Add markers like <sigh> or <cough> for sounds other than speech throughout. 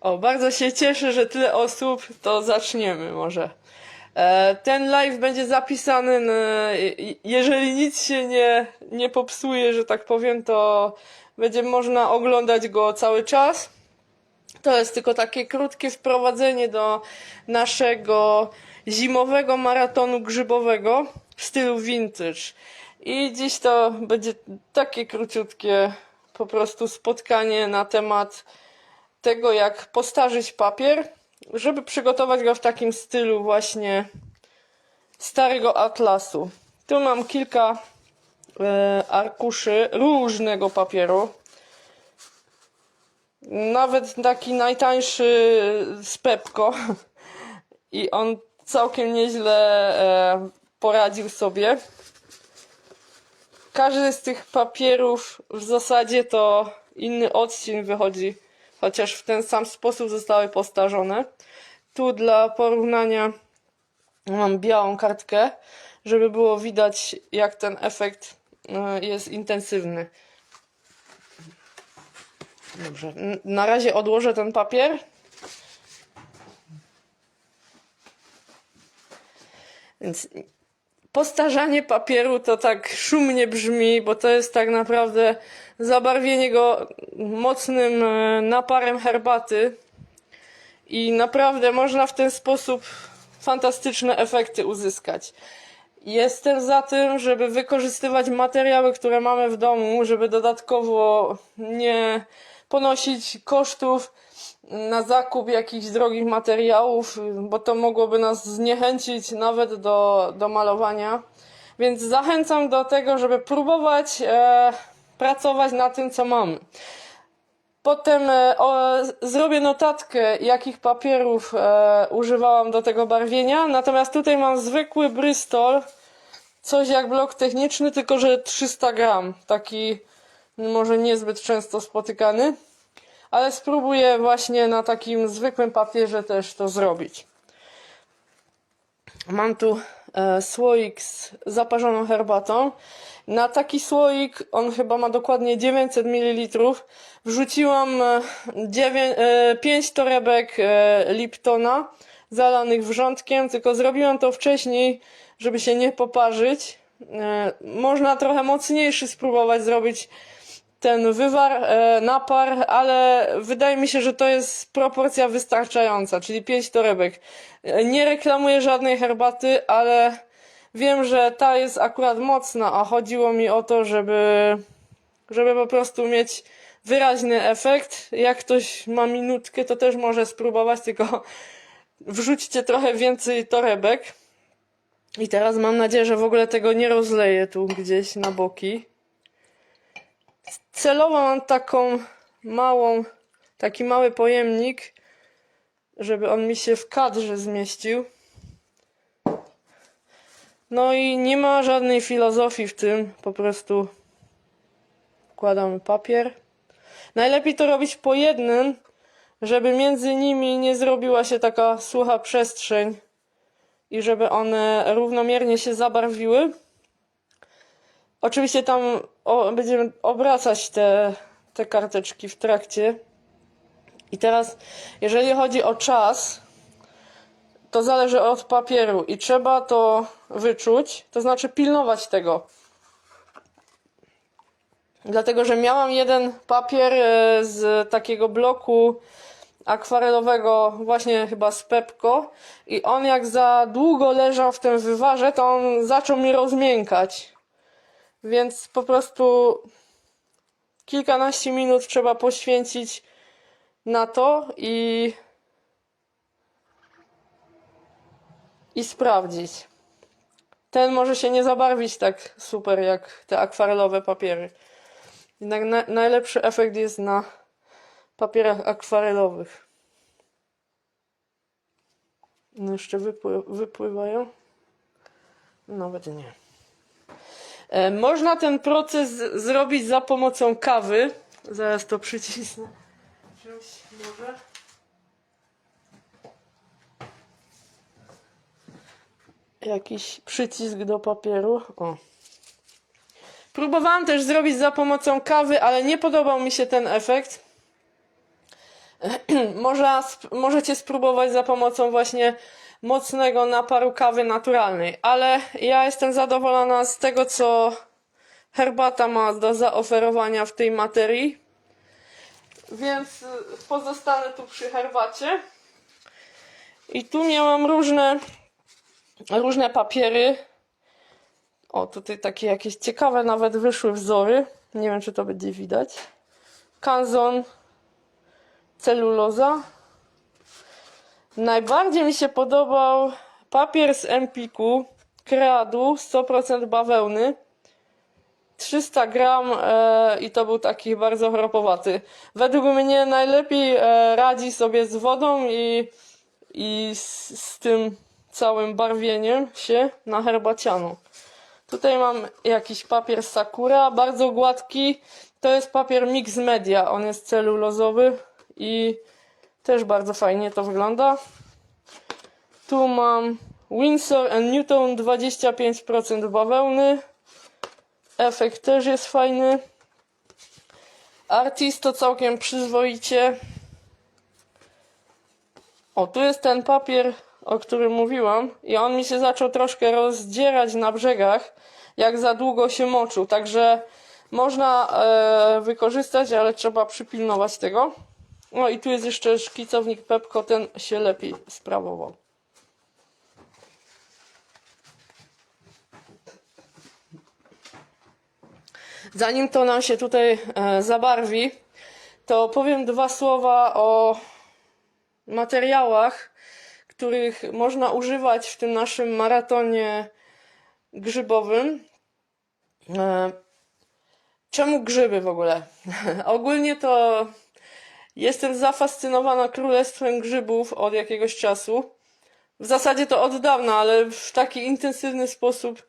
O, bardzo się cieszę, że tyle osób, to zaczniemy może. E, ten live będzie zapisany, jeżeli nic się nie, nie popsuje, że tak powiem, to będzie można oglądać go cały czas. To jest tylko takie krótkie wprowadzenie do naszego zimowego maratonu grzybowego w stylu vintage. I dziś to będzie takie króciutkie po prostu spotkanie na temat tego, jak postarzyć papier, żeby przygotować go w takim stylu właśnie starego atlasu. Tu mam kilka e, arkuszy różnego papieru. Nawet taki najtańszy z Pepko. <laughs> I on całkiem nieźle e, poradził sobie. Każdy z tych papierów w zasadzie to inny odcień wychodzi, chociaż w ten sam sposób zostały postarzone. Tu dla porównania mam białą kartkę, żeby było widać, jak ten efekt e, jest intensywny. Dobrze, na razie odłożę ten papier. Więc postarzanie papieru to tak szumnie brzmi, bo to jest tak naprawdę zabarwienie go mocnym e, naparem herbaty i naprawdę można w ten sposób fantastyczne efekty uzyskać. Jestem za tym, żeby wykorzystywać materiały, które mamy w domu, żeby dodatkowo nie ponosić kosztów na zakup jakichś drogich materiałów, bo to mogłoby nas zniechęcić nawet do, do malowania. Więc zachęcam do tego, żeby próbować e, pracować na tym, co mamy. Potem e, o, zrobię notatkę, jakich papierów e, używałam do tego barwienia. Natomiast tutaj mam zwykły Bristol, coś jak blok techniczny, tylko że 300 gram. Taki może niezbyt często spotykany. Ale spróbuję właśnie na takim zwykłym papierze też to zrobić. Mam tu e, słoik z zaparzoną herbatą. Na taki słoik, on chyba ma dokładnie 900 ml, wrzuciłam e, 9, e, 5 torebek e, Liptona zalanych wrzątkiem, tylko zrobiłam to wcześniej, żeby się nie poparzyć. E, można trochę mocniejszy spróbować zrobić ten wywar, e, napar, ale wydaje mi się, że to jest proporcja wystarczająca, czyli 5 torebek. E, Nie reklamuję żadnej herbaty, ale wiem, że ta jest akurat mocna, a chodziło mi o to, żeby, żeby po prostu mieć wyraźny efekt. Jak ktoś ma minutkę, to też może spróbować, tylko wrzućcie trochę więcej torebek. I teraz mam nadzieję, że w ogóle tego nie rozleję tu gdzieś na boki celowo mam taką małą, taki mały pojemnik, żeby on mi się w kadrze zmieścił. No i nie ma żadnej filozofii w tym, po prostu wkładamy papier. Najlepiej to robić po jednym, żeby między nimi nie zrobiła się taka sucha przestrzeń i żeby one równomiernie się zabarwiły. Oczywiście tam o, będziemy obracać te, te karteczki w trakcie. I teraz, jeżeli chodzi o czas, to zależy od papieru i trzeba to wyczuć, to znaczy pilnować tego. Dlatego, że miałam jeden papier e, z takiego bloku akwarelowego, właśnie chyba z Pepko, i on jak za długo leżał w tym wywarze, to on zaczął mi rozmiękać. Więc po prostu kilkanaście minut trzeba poświęcić na to i, i sprawdzić. Ten może się nie zabarwić tak super jak te akwarelowe papiery. Jednak na, najlepszy efekt jest na papierach akwarelowych. No jeszcze wypły, wypływają? Nawet nie. E, Można ten proces zrobić za pomocą kawy. Zaraz to przycisnę. Czymś może. Jakiś przycisk do papieru. O. Próbowałam też zrobić za pomocą kawy, ale nie podobał mi się ten efekt. <clears throat> Można, możecie spróbować za pomocą właśnie mocnego naparu kawy naturalnej, ale ja jestem zadowolona z tego, co herbata ma do zaoferowania w tej materii. Więc y, pozostanę tu przy herbacie. I tu miałam różne, różne papiery. O, tutaj takie jakieś ciekawe nawet wyszły wzory. Nie wiem, czy to będzie widać. Kanzon, celuloza. Najbardziej mi się podobał papier z Empiku, kreadu, 100% bawełny. 300 gram e, i to był taki bardzo chropowaty. Według mnie najlepiej e, radzi sobie z wodą i, i z, z tym całym barwieniem się na herbacianą. Tutaj mam jakiś papier Sakura, bardzo gładki. To jest papier Mix Media, on jest celulozowy i też bardzo fajnie to wygląda. Tu mam Winsor Newton 25% bawełny. Efekt też jest fajny. Artist to całkiem przyzwoicie. O, tu jest ten papier, o którym mówiłam. I on mi się zaczął troszkę rozdzierać na brzegach, jak za długo się moczył. Także można e, wykorzystać, ale trzeba przypilnować tego. No i tu jest jeszcze szkicownik Pepko, ten się lepiej sprawował. Zanim to nam się tutaj e, zabarwi, to powiem dwa słowa o materiałach, których można używać w tym naszym maratonie grzybowym. E, Czemu grzyby w ogóle? <laughs> Ogólnie to jestem zafascynowana królestwem grzybów od jakiegoś czasu. W zasadzie to od dawna, ale w taki intensywny sposób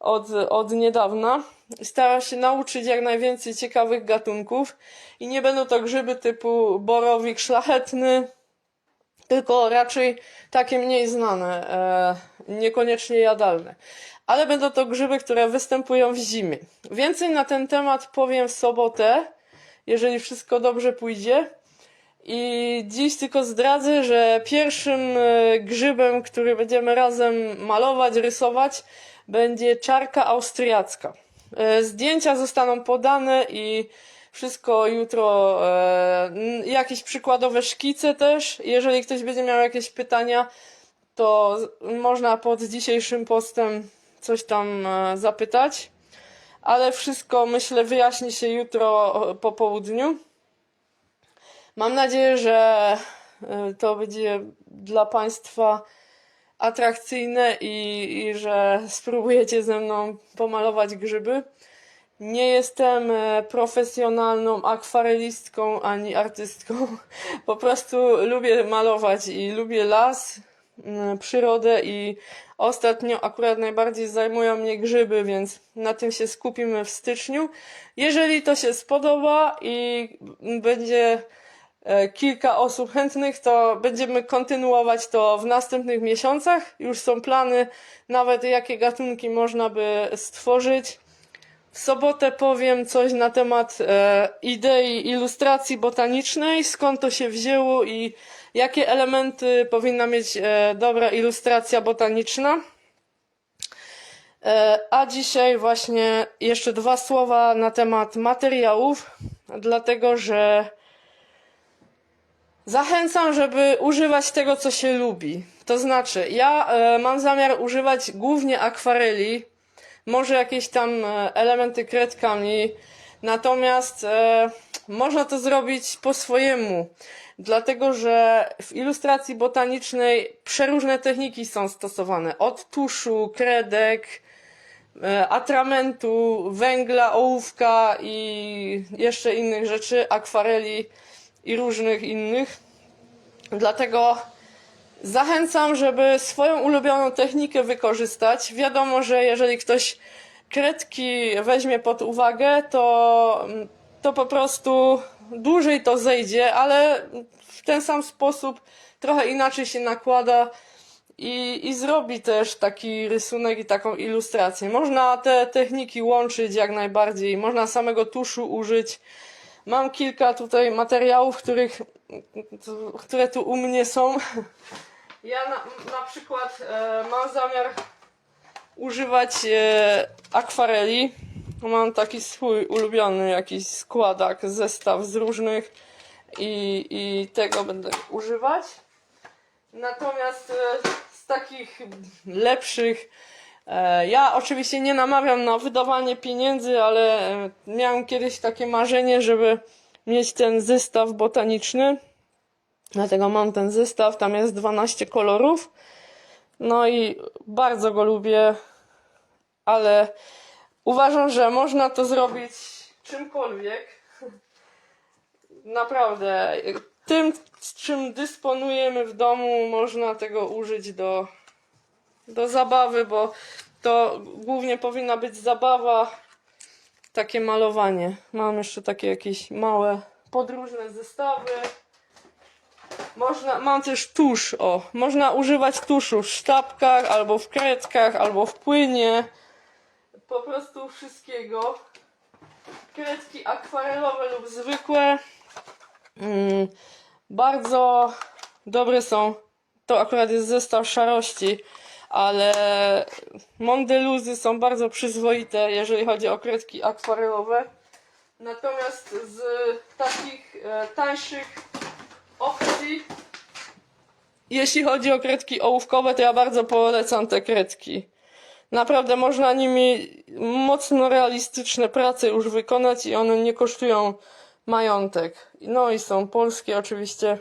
od, od niedawna. Staram się nauczyć jak najwięcej ciekawych gatunków i nie będą to grzyby typu borowik szlachetny, tylko raczej takie mniej znane, e, niekoniecznie jadalne. Ale będą to grzyby, które występują w zimie. Więcej na ten temat powiem w sobotę, jeżeli wszystko dobrze pójdzie. I dziś tylko zdradzę, że pierwszym e, grzybem, który będziemy razem malować, rysować, będzie czarka austriacka. E, Zdjęcia zostaną podane i wszystko jutro, e, jakieś przykładowe szkice też. Jeżeli ktoś będzie miał jakieś pytania, to można pod dzisiejszym postem coś tam zapytać. Ale wszystko myślę wyjaśni się jutro po południu. Mam nadzieję, że y, to będzie dla Państwa atrakcyjne i, i że spróbujecie ze mną pomalować grzyby. Nie jestem e, profesjonalną akwarelistką ani artystką. <laughs> Po prostu lubię malować i lubię las, przyrodę i ostatnio akurat najbardziej zajmują mnie grzyby, więc na tym się skupimy w styczniu. Jeżeli to się spodoba i będzie e, kilka osób chętnych, to będziemy kontynuować to w następnych miesiącach. Już są plany, nawet jakie gatunki można by stworzyć. W sobotę powiem coś na temat e, idei ilustracji botanicznej, skąd to się wzięło i jakie elementy powinna mieć e, dobra ilustracja botaniczna. E, a dzisiaj właśnie jeszcze dwa słowa na temat materiałów, dlatego że Zachęcam, żeby używać tego, co się lubi. To znaczy, ja e, mam zamiar używać głównie akwareli, może jakieś tam e, elementy kredkami, natomiast e, można to zrobić po swojemu, dlatego że w ilustracji botanicznej przeróżne techniki są stosowane, od tuszu, kredek, e, atramentu, węgla, ołówka i jeszcze innych rzeczy, akwareli i różnych innych. Dlatego zachęcam, żeby swoją ulubioną technikę wykorzystać. Wiadomo, że jeżeli ktoś kredki weźmie pod uwagę, to, to po prostu dłużej to zejdzie, ale w ten sam sposób trochę inaczej się nakłada i, i zrobi też taki rysunek i taką ilustrację. Można te techniki łączyć jak najbardziej, można samego tuszu użyć. Mam kilka tutaj materiałów, których, które tu u mnie są. Ja na, na przykład e, mam zamiar używać e, akwareli. Mam taki swój ulubiony jakiś składak, zestaw z różnych i, i tego będę używać. Natomiast e, z takich lepszych, ja oczywiście nie namawiam na wydawanie pieniędzy, ale e, miałem kiedyś takie marzenie, żeby mieć ten zestaw botaniczny. Dlatego mam ten zestaw, tam jest 12 kolorów. No i bardzo go lubię, ale uważam, że można to zrobić czymkolwiek. <laughs> Naprawdę, tym, z czym dysponujemy w domu, można tego użyć do, do zabawy, bo to głównie powinna być zabawa, takie malowanie. Mam jeszcze takie jakieś małe podróżne zestawy. Można, mam też tusz, o. Można używać tuszu w sztabkach, albo w kredkach, albo w płynie. Po prostu wszystkiego. Kredki akwarelowe lub zwykłe. Mm, bardzo dobre są. To akurat jest zestaw szarości, ale mondeluzy są bardzo przyzwoite, jeżeli chodzi o kredki akwarelowe. Natomiast z takich e, tańszych opcji, jeśli chodzi o kredki ołówkowe, to ja bardzo polecam te kredki. Naprawdę można nimi mocno realistyczne prace już wykonać i one nie kosztują majątek. No i są polskie oczywiście.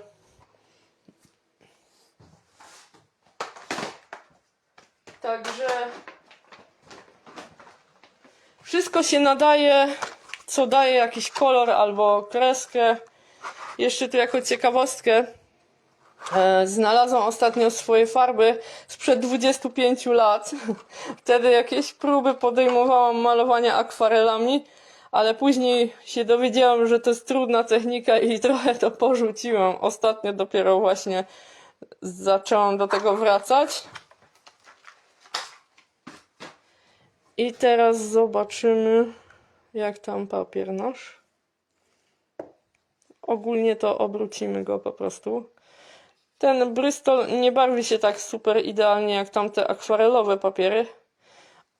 Także wszystko się nadaje, co daje jakiś kolor albo kreskę. Jeszcze tu jako ciekawostkę e, znalazłam ostatnio swoje farby sprzed 25 lat. <laughs> Wtedy jakieś próby podejmowałam malowania akwarelami, ale później się dowiedziałam, że to jest trudna technika i <laughs> trochę to porzuciłam. Ostatnio dopiero właśnie zaczęłam do tego wracać. I teraz zobaczymy, jak tam papier nasz. Ogólnie to obrócimy go po prostu. Ten Bristol nie barwi się tak super idealnie jak tamte akwarelowe papiery,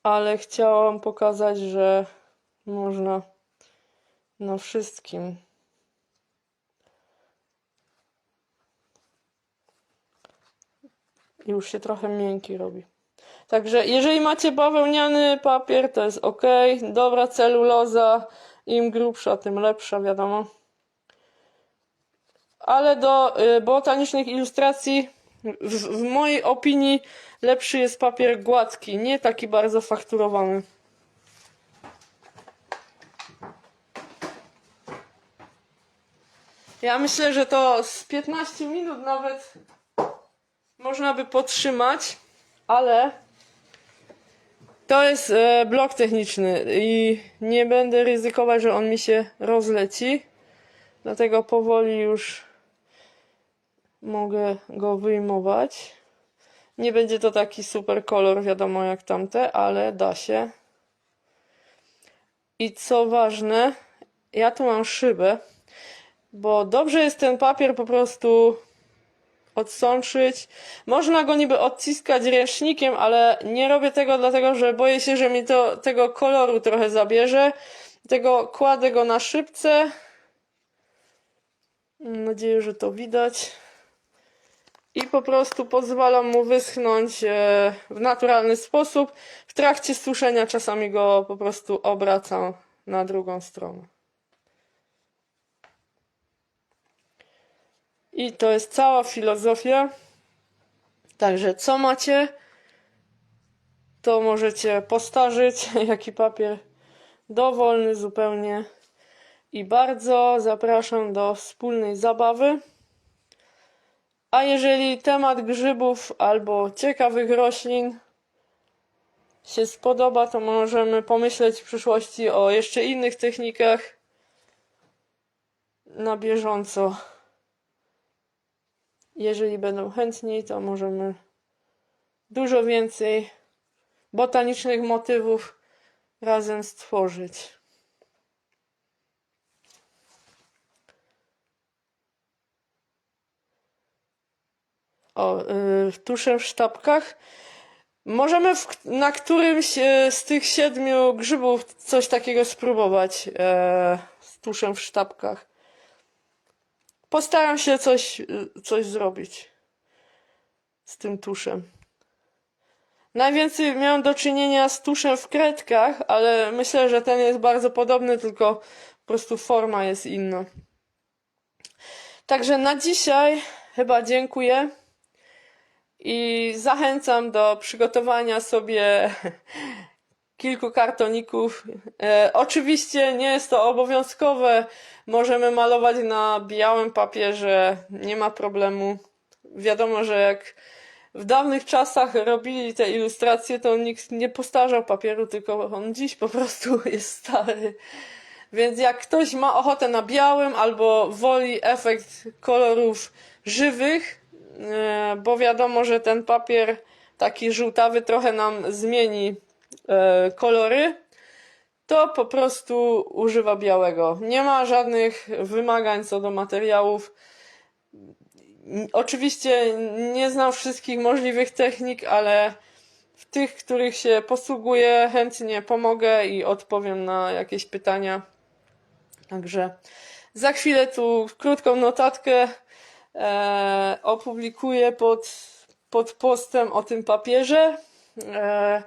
ale chciałam pokazać, że można na wszystkim. Już się trochę miękki robi. Także jeżeli macie bawełniany papier, to jest ok. Dobra celuloza, im grubsza, tym lepsza, wiadomo. Ale do y, botanicznych ilustracji, w, w mojej opinii, lepszy jest papier gładki, nie taki bardzo fakturowany. Ja myślę, że to z 15 minut nawet można by potrzymać, ale to jest e, blok techniczny i nie będę ryzykować, że on mi się rozleci. Dlatego powoli już mogę go wyjmować. Nie będzie to taki super kolor, wiadomo jak tamte, ale da się. I co ważne, ja tu mam szybę, bo dobrze jest ten papier po prostu odsączyć. Można go niby odciskać ręcznikiem, ale nie robię tego dlatego, że boję się, że mi to tego koloru trochę zabierze. Tego kładę go na szybce. Mam nadzieję, że to widać. I po prostu pozwalam mu wyschnąć e, w naturalny sposób. W trakcie suszenia czasami go po prostu obracam na drugą stronę. I to jest cała filozofia. Także co macie, to możecie postarzyć. <laughs> Jaki papier dowolny zupełnie. I bardzo zapraszam do wspólnej zabawy. A jeżeli temat grzybów albo ciekawych roślin się spodoba, to możemy pomyśleć w przyszłości o jeszcze innych technikach na bieżąco. Jeżeli będą chętni, to możemy dużo więcej botanicznych motywów razem stworzyć. O, yy, tuszę w sztabkach. Możemy w, na którymś y, z tych siedmiu grzybów coś takiego spróbować e, z tuszem w sztabkach. Postaram się coś, coś zrobić z tym tuszem. Najwięcej miałem do czynienia z tuszem w kredkach, ale myślę, że ten jest bardzo podobny, tylko po prostu forma jest inna. Także na dzisiaj chyba dziękuję i zachęcam do przygotowania sobie <laughs> kilku kartoników. E, oczywiście nie jest to obowiązkowe. Możemy malować na białym papierze, nie ma problemu. Wiadomo, że jak w dawnych czasach robili te ilustracje, to nikt nie postarzał papieru, tylko on dziś po prostu <laughs> jest stary. Więc jak ktoś ma ochotę na białym albo woli efekt kolorów żywych, e, bo wiadomo, że ten papier taki żółtawy trochę nam zmieni kolory, to po prostu używa białego. Nie ma żadnych wymagań co do materiałów. Oczywiście nie znam wszystkich możliwych technik, ale w tych, których się posługuję, chętnie pomogę i odpowiem na jakieś pytania. Także za chwilę tu krótką notatkę e, opublikuję pod, pod postem o tym papierze. E,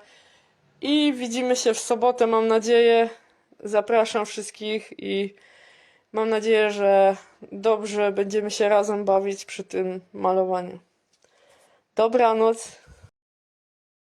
I widzimy się w sobotę, mam nadzieję. Zapraszam wszystkich i mam nadzieję, że dobrze będziemy się razem bawić przy tym malowaniu. Dobranoc.